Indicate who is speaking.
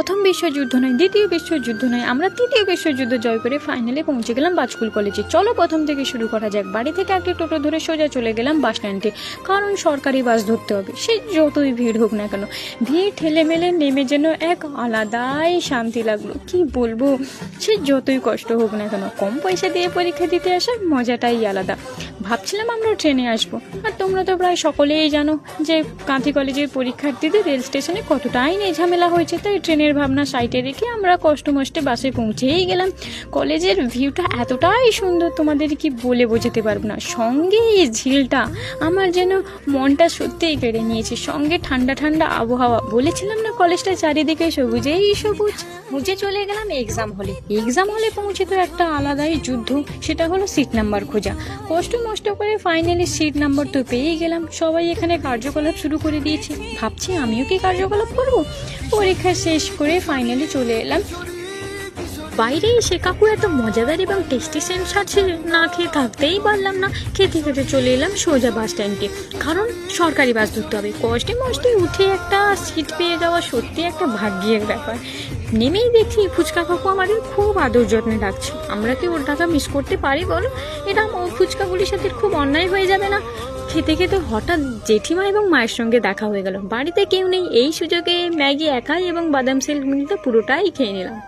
Speaker 1: প্রথম বিশ্বযুদ্ধ নয়, দ্বিতীয় বিশ্বযুদ্ধ নয়, আমরা তৃতীয় বিশ্বযুদ্ধ জয় করে ফাইনালে পৌঁছে গেলাম বাজকুল কলেজে চলো প্রথম থেকে শুরু করা যাক। বাড়ি থেকে একটি টোটো ধরে সোজা চলে গেলাম বাস স্ট্যান্ডে কারণ সরকারি বাস ধরতে হবে, সে যতই ভিড় হোক না কেন। ভিড় ঠেলে মেলে নেমে যেন এক আলাদাই শান্তি লাগল। কি বলব? সে যতই কষ্ট হোক না কেন, কম পয়সা দিয়ে পরীক্ষা দিতে আসার মজাটাই আলাদা। ভাবছিলাম আমরা ট্রেনে আসব। আর তোমরা তো প্রায় সকলেই জানো যে কাঁথি কলেজের পরীক্ষার্থীদের রেল স্টেশনে কতটাই নেই ঝামেলা হয়েছে। তাই ট্রেনের ভাবনা সাইটে রেখে আমরা কষ্ট মষ্টে বাসে পৌঁছেই গেলাম। কলেজের ভিউটা এতটাই সুন্দর, তোমাদের কি বলে বোঝাতে পারব না। সঙ্গে এই ঝিলটা আমার যেন মনটা সত্যিই কেড়ে নিয়েছে। সঙ্গে ঠান্ডা ঠান্ডা আবহাওয়া। বলেছিলাম না কলেজটা চারিদিকে সবুজেই সবুজ? মুঝে চলে গেলাম এক্সাম হলে। এক্সাম হলে পৌঁছে তো একটা আলাদাই যুদ্ধ, সেটা হলো সিট নাম্বার খোঁজা। কষ্ট করে ফাইনালি সিট নাম্বার তো পেয়েই গেলাম। সবাই এখানে কার্যকলাপ শুরু করে দিয়েছে। ভাবছি আমিও কি কার্যকলাপ করব? পরীক্ষা শেষ করে ফাইনালি চলে এলাম। বাইরে এসে কাকু এত মজাদার এবং টেস্টি সেন্ট ছাড়ছে না খেয়ে থাকতেই পারলাম না। খেতে খেতে চলে এলাম সোজা বাস স্ট্যান্ডে কারণ সরকারি বাস ধরতে হবে। কষ্টে মষ্টে উঠে একটা সিট পেয়ে যাওয়া সত্যি একটা ভাগ্যের ব্যাপার। নেমেই দেখছি ফুচকা কাকু আমাদের খুব আদর যত্নে রাখছে আমরা কি ওর টাকা মিস করতে পারি বলো? এটা ও ফুচকাগুলির সাথে খুব অন্যায় হয়ে যাবে না। খেতে খেতে হঠাৎ জেঠিমা এবং মায়ের সঙ্গে দেখা হয়ে গেল। বাড়িতে কেউ নেই। এই সুযোগে ম্যাগি একাই এবং বাদাম সিল্ক মিলটা পুরোটাই খেয়ে নিলাম।